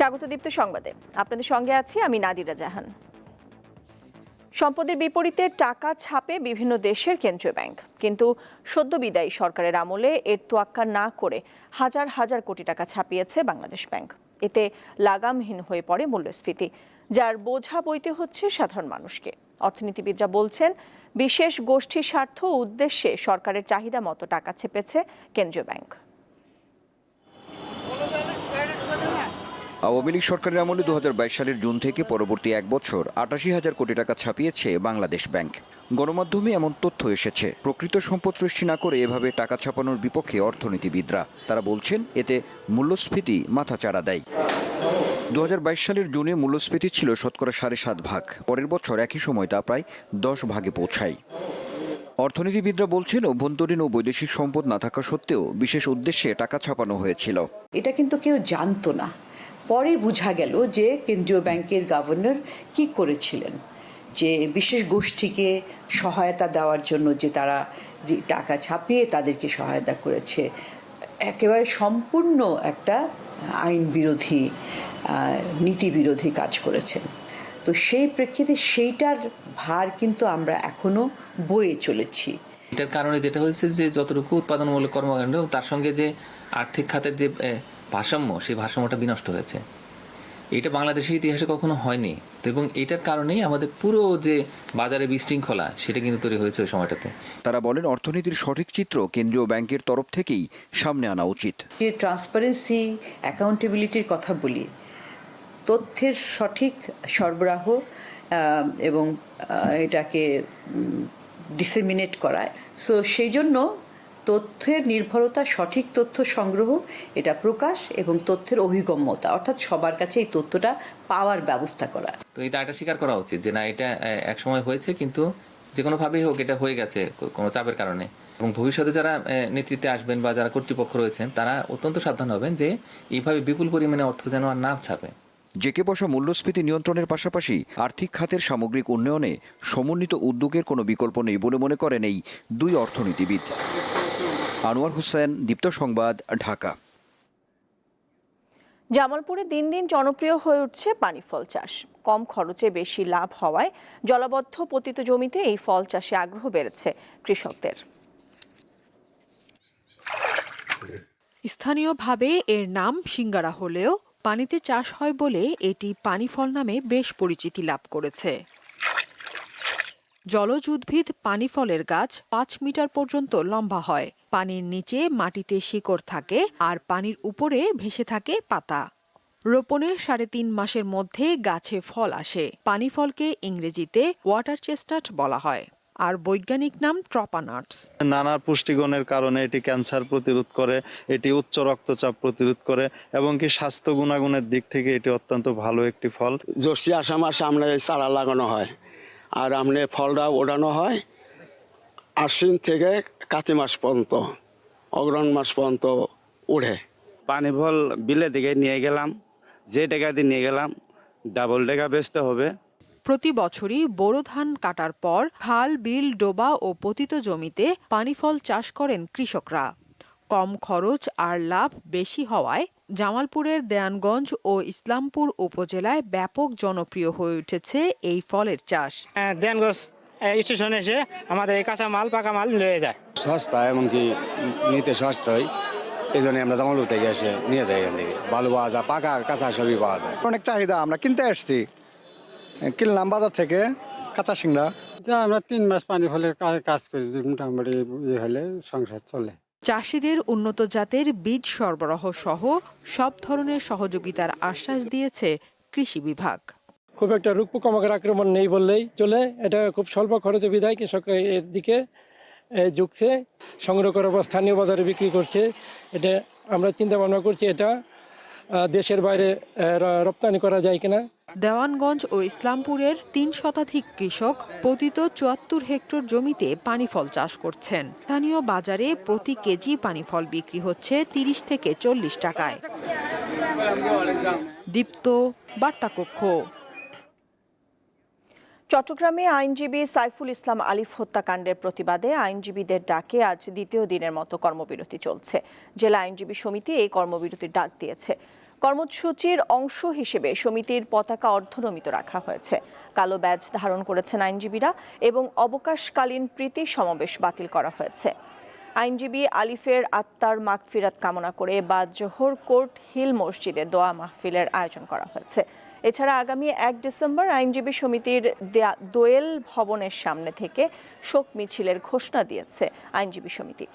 স্বাগত দীপ্ত সংবাদে। আপনাদের সঙ্গে আছি আমি নাদিরা জাহান। সম্পদের বিপরীতে টাকা ছাপে বিভিন্ন দেশের কেন্দ্রীয় ব্যাংক। কিন্তু সদ্য বিদায়ী সরকারের আমলে এর তোয়াক্কা না করে হাজার হাজার কোটি টাকা ছাপিয়েছে বাংলাদেশ ব্যাংক। এতে লাগামহীন হয়ে পড়ে মূল্যস্ফীতি, যার বোঝা বইতে হচ্ছে সাধারণ মানুষকে। অর্থনীতিবিদরা বলছেন, বিশেষ গোষ্ঠীর স্বার্থ উদ্দেশ্যে সরকারের চাহিদা মতো টাকা ছেপেছে কেন্দ্রীয় ব্যাংক। আওয়ামী লীগ সরকারের আমলে দু হাজার বাইশ সালের জুন থেকে পরবর্তী এক বছর আটাশি হাজার কোটি টাকা ছাপিয়েছে বাংলাদেশ ব্যাংক। গণমাধ্যমে এমন তথ্য এসেছে। প্রকৃত সম্পদ সৃষ্টি না করে এভাবে টাকা ছাপানোর বিপক্ষে অর্থনীতিবিদরা। তারা বলছেন, এতে মূল্যস্ফীতি মাথাচাড়া দেয়। দু হাজার বাইশ সালের জুনে মূল্যস্ফীতি ছিল শতকরা সাড়ে সাত ভাগ। পরের বছর একই সময় তা প্রায় দশ ভাগে পৌঁছায়। অর্থনীতিবিদরা বলছেন, অভ্যন্তরীণ ও বৈদেশিক সম্পদ না থাকা সত্ত্বেও বিশেষ উদ্দেশ্যে টাকা ছাপানো হয়েছিল। এটা কিন্তু কেউ জানতো না। পরে বোঝা গেল যে কেন্দ্রীয় ব্যাংকের গভর্নর কি করেছিলেন, যে বিশেষ গোষ্ঠীকে সহায়তা দেওয়ার জন্য যে তারা টাকা ছাপিয়ে তাদেরকে সহায়তা করেছে, একেবারে সম্পূর্ণ একটা আইন বিরোধী নীতি বিরোধী কাজ করেছেন। তো সেই প্রেক্ষিতে সেইটার ভার কিন্তু আমরা এখনও বয়ে চলেছি। এটার কারণে যেটা হয়েছে যে যতটুকু উৎপাদনমূলক কর্মকাণ্ড, তার সঙ্গে যে আর্থিক খাতের যে ভারসাম্য সেই ভারসাম্যটা বিনষ্ট হয়েছে। এটা বাংলাদেশের ইতিহাসে কখনো হয়নি। তো এবং এটার কারণেই আমাদের পুরো যে বাজারে বিশৃঙ্খলা সেটা কিন্তু তৈরি হয়েছে ওই সময়টাতে। তারা বলেন অর্থনীতির সঠিক চিত্র কেন্দ্রীয় ব্যাংকের তরফ থেকেই সামনে আনা উচিত। যে ট্রান্সপারেন্সি অ্যাকাউন্টেবিলিটির কথা বলি তথ্যের সঠিক সরবরাহ এবং এটাকে ডিসেমিনেট করা। সো সেই জন্য তথ্যের নির্ভরতা সঠিক তথ্য সংগ্রহ এটা প্রকাশ এবং তথ্যের অভিগম্যতা অর্থাৎ সবার কাছে এই তথ্যটা পাওয়ার ব্যবস্থা করা। তো এই দায়টা স্বীকার করা উচিত যে না এটা এক সময় হয়েছে কিন্তু যে কোনোভাবেই হোক এটা হয়ে গেছে কোনো চাপের কারণে। এবং ভবিষ্যতে যারা নেতৃত্বে আসবেন বা যারা কর্তৃপক্ষ রয়েছেন তারা অত্যন্ত সাবধান হবেন যে এইভাবে বিপুল পরিমাণে অর্থ যেন আর না ছাপে। জেকে বসা মূল্যস্ফীতি নিয়ন্ত্রণের পাশাপাশি আর্থিক খাতের সামগ্রিক উন্নয়নে সমন্বিত উদ্যোগের কোনো বিকল্প নেই বলে মনে করেন এই দুই অর্থনীতিবিদ। আনোয়ার হোসেন দীপ্ত সংবাদ ঢাকা। জামালপুরে দিন দিন জনপ্রিয় হয়ে উঠছে পানি ফল চাষ। কম খরচে বেশি লাভ হওয়ায় জলাবদ্ধ পতিত জমিতে এই ফল চাষে আগ্রহ বেড়েছে কৃষকদের। স্থানীয়ভাবে এর নাম সিঙ্গারা হলেও পানিতে চাষ হয় বলে এটি পানি ফল নামে বেশ পরিচিতি লাভ করেছে। জলজ উদ্ভিদ পানি ফলের গাছ পাঁচ মিটার পর্যন্ত লম্বা হয়। পানির নিচে মাটিতে শিকড় থাকে আর পানির উপরে ভেসে থাকে পাতা। রোপণের সাড়ে তিন মাসের মধ্যে গাছে ফল আসে। পানি ফলকে ইংরেজিতে ওয়াটার চেস্টনাট বলা হয়। আর বৈজ্ঞানিক নাম ট্রপানাটস নানা পুষ্টিগুণের কারণে এটি ক্যান্সার প্রতিরোধ করে এটি উচ্চ রক্তচাপ প্রতিরোধ করে এবং কি স্বাস্থ্য গুণাগুণের দিক থেকে এটি অত্যন্ত ভালো একটি ফল। জ্যৈষ্ঠী আমরা এই চারা লাগানো হয়। আর আমরা ফলটা ওড়ানো হয়। আশ্বিন থেকে কাতি মাস পর্যন্ত অগ্রহণ মাস পর্যন্ত উড়ে পানি ফল বিলে দিকে নিয়ে গেলাম যে টাকা দিয়ে নিয়ে গেলাম ডাবল টাকা বেচতে হবে। প্রতি বছরই বোরো ধান কাটার পর খাল বিল ডোবা ও পতিত জমিতে পানি ফল চাষ করেন কৃষকরা। কম খরচ আর লাভ বেশি হওয়ায় জামালপুরের দেয়ানগঞ্জ ও ইসলামপুর উপজেলায় ব্যাপক জনপ্রিয় হয়ে উঠেছে এই ফলের চাষ। দেনগঞ্জ স্টেশনে এসে আমাদের এই কাঁচা মাল পাকা মাল নিয়ে যায়। সস্তা এমনকি নিতে সাশ্রয় এই জন্য আমরা জামালপুর থেকে এসে নিয়ে যাই এখান থেকে। ভালো পাওয়া যায় পাকা কাঁচা সবই পাওয়া যায়। অনেক চাহিদা আমরা কিনতে আসছি। কিনলাম বাজার থেকে কাঁচা সিংড়া। যা আমরা তিন মাস পানি ফলের কা- কাজ করি মোটামুটি ইয়ে হলে সংসার চলে। চাষিদের উন্নত জাতের বীজ সরবরাহ সহ সব ধরনের সহযোগিতার আশ্বাস দিয়েছে কৃষি বিভাগ। খুব একটা রূপ পোকামাকড় আক্রমণ নেই বললেই চলে। এটা খুব স্বল্প খরচে বিধায় কৃষক এর দিকে ঝুঁকছে। সংগ্রহ করার পর স্থানীয় বাজারে বিক্রি করছে। এটা আমরা চিন্তা ভাবনা করছি, এটা দেশের বাইরে রপ্তানি করা যায় কিনা। দেওয়ানগঞ্জ ও ইসলামপুরের তিন শতাধিক কৃষক পতিত চুয়াত্তর হেক্টর জমিতে পানি ফল চাষ করছেন। স্থানীয় বাজারে প্রতি কেজি পানি ফল বিক্রি হচ্ছে তিরিশ থেকে চল্লিশ টাকায়। দীপ্ত বার্তাকক্ষ চট্টগ্রামে আইনজীবী সাইফুল ইসলাম আলিফ হত্যাকাণ্ডের প্রতিবাদে আইনজীবীদের ডাকে আজ দ্বিতীয় দিনের মতো কর্মবিরতি চলছে। জেলা আইনজীবী সমিতি এই কর্মবিরতির ডাক দিয়েছে। কর্মসূচির অংশ হিসেবে সমিতির পতাকা অর্ধনমিত রাখা হয়েছে। কালো ব্যাজ ধারণ করেছেন আইনজীবীরা এবং অবকাশকালীন প্রীতি সমাবেশ বাতিল করা হয়েছে। আইনজীবী আলিফের আত্মার মাগফিরাত কামনা করে বা জোহর কোর্ট হিল মসজিদে দোয়া মাহফিলের আয়োজন করা হয়েছে। এছাড়া আগামী এক ডিসেম্বর আইনজীবী সমিতির দেয়া- দোয়েল ভবনের সামনে থেকে শোক মিছিলের ঘোষণা দিয়েছে আইনজীবী সমিতি।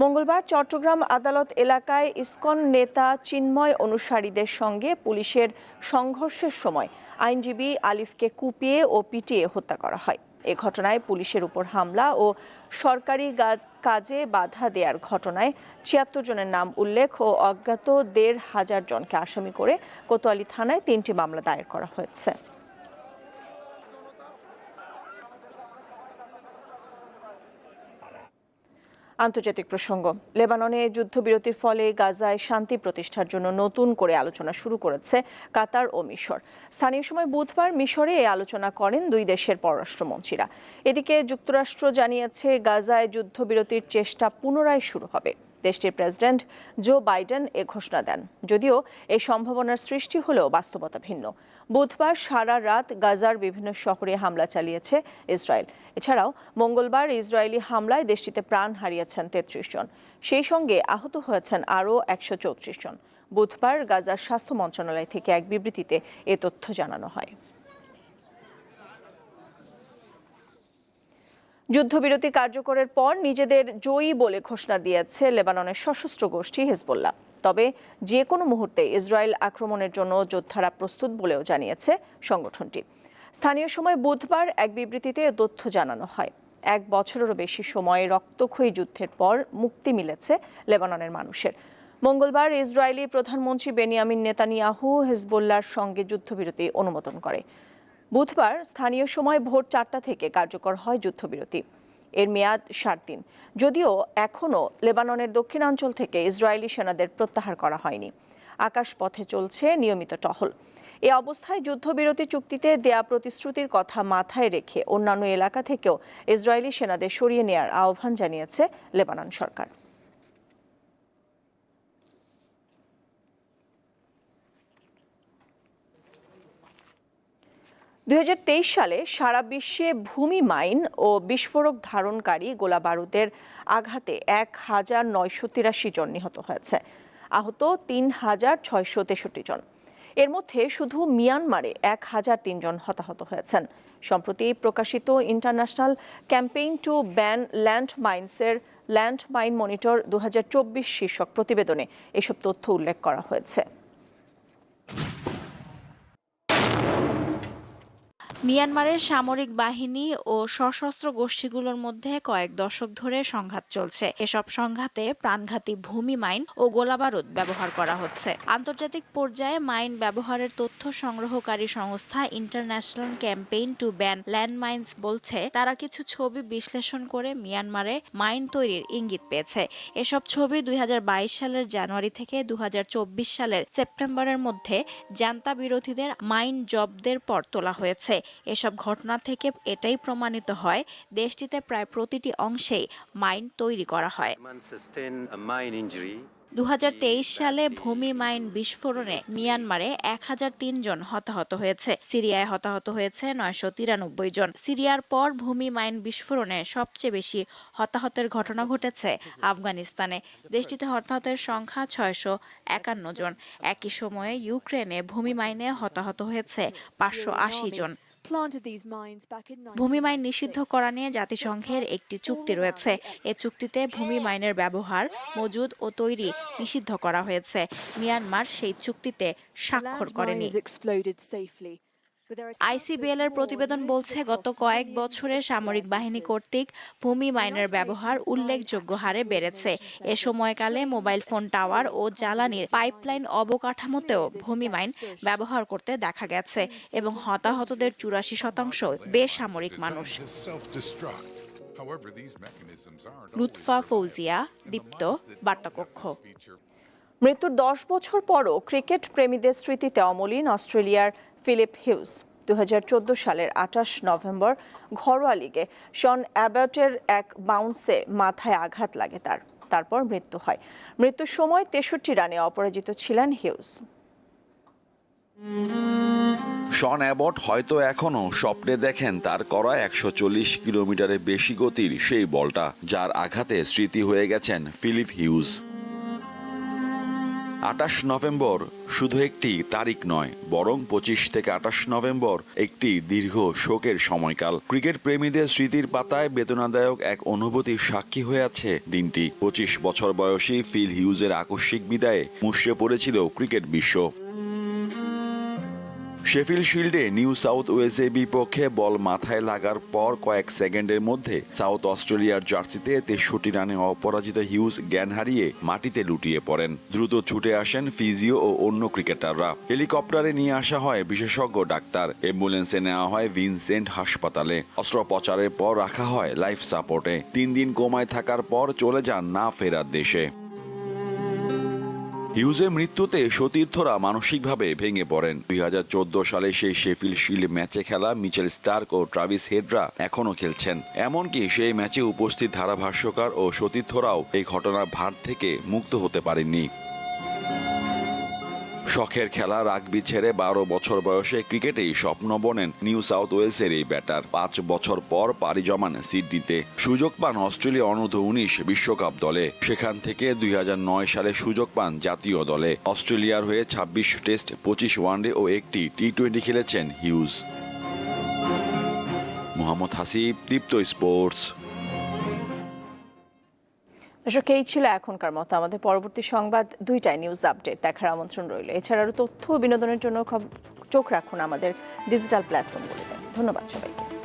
মঙ্গলবার চট্টগ্রাম আদালত এলাকায় ইসকন নেতা চিন্ময় অনুসারীদের সঙ্গে পুলিশের সংঘর্ষের সময় আইনজীবী আলিফকে কুপিয়ে ও পিটিয়ে হত্যা করা হয়। এ ঘটনায় পুলিশের উপর হামলা ও সরকারি কাজে বাধা দেওয়ার ঘটনায় ছিয়াত্তর জনের নাম উল্লেখ ও অজ্ঞাত দেড় হাজার জনকে আসামি করে কোতোয়ালি থানায় তিনটি মামলা দায়ের করা হয়েছে। আন্তর্জাতিক প্রসঙ্গ। লেবাননে যুদ্ধবিরতির ফলে গাজায় শান্তি প্রতিষ্ঠার জন্য নতুন করে আলোচনা শুরু করেছে কাতার ও মিশর। স্থানীয় সময় বুধবার মিশরে এই আলোচনা করেন দুই দেশের পররাষ্ট্রমন্ত্রীরা। এদিকে যুক্তরাষ্ট্র জানিয়েছে, গাজায় যুদ্ধবিরতির চেষ্টা পুনরায় শুরু হবে। দেশটির প্রেসিডেন্ট জো বাইডেন এ ঘোষণা দেন। যদিও এই সম্ভাবনার সৃষ্টি হলেও বাস্তবতা ভিন্ন। বুধবার সারা রাত গাজার বিভিন্ন শহরে হামলা চালিয়েছে ইসরায়েল। এছাড়াও মঙ্গলবার ইসরায়েলি হামলায় দেশটিতে প্রাণ হারিয়েছেন তেত্রিশ জন। সেই সঙ্গে আহত হয়েছেন আরও একশো চৌত্রিশ জন। বুধবার গাজার স্বাস্থ্য মন্ত্রণালয় থেকে এক বিবৃতিতে এ তথ্য জানানো হয়। যুদ্ধবিরতি কার্যকরের পর নিজেদের জয়ী বলে ঘোষণা দিয়েছে লেবাননের সশস্ত্র গোষ্ঠী হিজবুল্লাহ। তবে যে কোনো মুহূর্তে ইসরায়েল আক্রমণের জন্য যোদ্ধারা প্রস্তুত বলেও জানিয়েছে সংগঠনটি। স্থানীয় সময় বুধবার এক বিবৃতিতে তথ্য জানানো হয়। এক বছরেরও বেশি সময়ে রক্তক্ষয়ী যুদ্ধের পর মুক্তি মিলেছে লেবাননের মানুষের। মঙ্গলবার ইসরায়েলি প্রধানমন্ত্রী বেনিয়ামিন নেতানিয়াহু হিজবুল্লাহর সঙ্গে যুদ্ধবিরতি অনুমোদন করে। বুধবার স্থানীয় সময় ভোর চারটা থেকে কার্যকর হয় যুদ্ধবিরতি। এর মেয়াদ ষাট দিন। যদিও এখনও লেবাননের দক্ষিণাঞ্চল থেকে ইসরায়েলি সেনাদের প্রত্যাহার করা হয়নি। আকাশপথে চলছে নিয়মিত টহল। এ অবস্থায় যুদ্ধবিরতি চুক্তিতে দেয়া প্রতিশ্রুতির কথা মাথায় রেখে অন্যান্য এলাকা থেকেও ইসরায়েলি সেনাদের সরিয়ে নেয়ার আহ্বান জানিয়েছে লেবানন সরকার। দুই হাজার তেইশ সালে সারা বিশ্বে ভূমি মাইন ও বিস্ফোরক ধারণকারী গোলা বারুদের আঘাতে এক হাজার নয়শো তিরাশি জন নিহত হয়েছে। আহত তিন হাজার ছয়শো তেষট্টি জন। এর মধ্যে শুধু মিয়ানমারে এক হাজার তিনজন হতাহত হয়েছেন। সম্প্রতি প্রকাশিত international campaign to ban land মাইন্সের land mine monitor দু হাজার চব্বিশ শীর্ষক প্রতিবেদনে এসব তথ্য উল্লেখ করা হয়েছে। মিয়ানমারের সামরিক বাহিনী ও সশস্ত্র গোষ্ঠীগুলোর মধ্যে কয়েক দশক ধরে সংঘাত চলছে। এসব সংঘাতে প্রাণঘাতী ভূমি মাইন ও গোলাবারুদ ব্যবহার করা হচ্ছে। আন্তর্জাতিক পর্যায়ে মাইন ব্যবহারের তথ্য সংগ্রহকারী সংস্থা international campaign to ban landmines বলছে, তারা কিছু ছবি বিশ্লেষণ করে মিয়ানমারে মাইন তৈরির ইঙ্গিত পেয়েছে। এসব ছবি দুই হাজার বাইশ সালের জানুয়ারি থেকে দুই হাজার চব্বিশ সালের সেপ্টেম্বরের মধ্যে জান্তা বিরোধীদের মাইন জব্দের পর তোলা হয়েছে। এসব ঘটনা থেকে এটাই প্রমাণিত হয়, দেশটিতে প্রায় প্রতিটি অংশেই মাইন তৈরি করা হয়। দু সালে ভূমি মাইন বিস্ফোরণে মিয়ানমারে এক হাজার জন হতাহত হয়েছে। সিরিয়ায় হতাহত হয়েছে নয়শো তিরানব্বই জন। সিরিয়ার পর ভূমি মাইন বিস্ফোরণে সবচেয়ে বেশি হতাহতের ঘটনা ঘটেছে আফগানিস্তানে। দেশটিতে হতাহতের সংখ্যা ছয়শো একান্ন জন। একই সময়ে ইউক্রেনে ভূমি মাইনে হতাহত হয়েছে পাঁচশো আশি জন। ভূমি মাইন নিষিদ্ধ করা নিয়ে জাতিসংঘের একটি চুক্তি রয়েছে। এ চুক্তিতে ভূমি মাইনের ব্যবহার মজুদ ও তৈরি নিষিদ্ধ করা হয়েছে। মিয়ানমার সেই চুক্তিতে স্বাক্ষর করেনি। আইসিবিএল এর প্রতিবেদন বলছে, গত কয়েক বছরে সামরিক বাহিনী কর্তৃক ভূমি মাইনের ব্যবহার উল্লেখযোগ্য হারে বেড়েছে। এ সময়কালে মোবাইল ফোন টাওয়ার ও জ্বালানির পাইপলাইন অবকাঠামোতেও ভূমি মাইন ব্যবহার করতে দেখা গেছে এবং হতাহতদের চুরাশি শতাংশ বেসামরিক মানুষ। লুৎফা ফৌজিয়া, দীপ্ত, বার্তাকক্ষ। মৃত্যুর দশ বছর পরও ক্রিকেট প্রেমীদের স্মৃতিতে অমলিন, অস্ট্রেলিয়ার ফিলিপ হিউজ দু হাজার চোদ্দ সালের আঠাশ নভেম্বর ঘরোয়া লিগে শন অ্যাবার্টের এক বাউন্সে মাথায় আঘাত লাগে তার, তারপর মৃত্যু হয়। মৃত্যুর সময় তেষট্টি রানে অপরাজিত ছিলেন হিউজ। শন অ্যাবট হয়তো এখনও স্বপ্নে দেখেন তার করা একশো চল্লিশ কিলোমিটারের বেশি গতির সেই বলটা, যার আঘাতে স্মৃতি হয়ে গেছেন ফিলিপ হিউজ। আটাশ নভেম্বর শুধু একটি তারিখ নয়, বরং পঁচিশ থেকে আটাশ নভেম্বর একটি দীর্ঘ শোকের সময়কাল। ক্রিকেট প্রেমীদের স্মৃতির পাতায় বেদনাদায়ক এক অনুভূতির সাক্ষী হয়ে আছে দিনটি। পঁচিশ বছর বয়সী ফিল হিউজের আকস্মিক বিদায়ে মুষড়ে পড়েছিল ক্রিকেট বিশ্ব। শেফিল শিল্ডে নিউ সাউথ ওয়েলসের বিপক্ষে বল মাথায় লাগার পর কয়েক সেকেন্ডের মধ্যে সাউথ অস্ট্রেলিয়ার জার্সিতে তেষট্টি রানে অপরাজিত হিউজ জ্ঞান হারিয়ে মাটিতে লুটিয়ে পড়েন। দ্রুত ছুটে আসেন ফিজিও ও অন্য ক্রিকেটাররা। হেলিকপ্টারে নিয়ে আসা হয় বিশেষজ্ঞ ডাক্তার। অ্যাম্বুলেন্সে নেওয়া হয় ভিনসেন্ট হাসপাতালে। অস্ত্রোপচারের পর রাখা হয় লাইফ সাপোর্টে। তিন দিন কোমায় থাকার পর চলে যান না ফেরার দেশে। হিউজের মৃত্যুতে সতীর্থরা মানসিকভাবে ভেঙে পড়েন। দুই হাজার চোদ্দ সালে সেই শেফিল শিল ম্যাচে খেলা মিচেল স্টার্ক ও ট্রাভিস হেডরা এখনও খেলছেন। এমনকি সেই ম্যাচে উপস্থিত ধারাভাষ্যকার ও সতীর্থরাও এই ঘটনার ভার থেকে মুক্ত হতে পারেননি। শখের খেলা, রাগবি ছেড়ে বারো বছর বয়সে ক্রিকেটেই স্বপ্ন বনেন নিউ সাউথ ওয়েলসের এই ব্যাটার। পাঁচ বছর পর পাড়ি জমান সিডনিতে। সুযোগ পান অস্ট্রেলিয়া অনূর্ধ্ব উনিশ বিশ্বকাপ দলে। সেখান থেকে দুই হাজার নয় সালে সুযোগ পান জাতীয় দলে। অস্ট্রেলিয়ার হয়ে ২৬ টেস্ট, পঁচিশ ওয়ানডে ও একটি টি টোয়েন্টি খেলেছেন হিউজ। মোহাম্মদ হাসিব, দীপ্ত স্পোর্টস। দর্শক এই ছিল এখনকার মতো। আমাদের পরবর্তী সংবাদ, দুইটাই নিউজ আপডেট দেখার আমন্ত্রণ রইল। এছাড়া আরও তথ্য বিনোদনের জন্য চোখ রাখুন আমাদের ডিজিটাল প্ল্যাটফর্মগুলিতে ধন্যবাদ সবাইকে।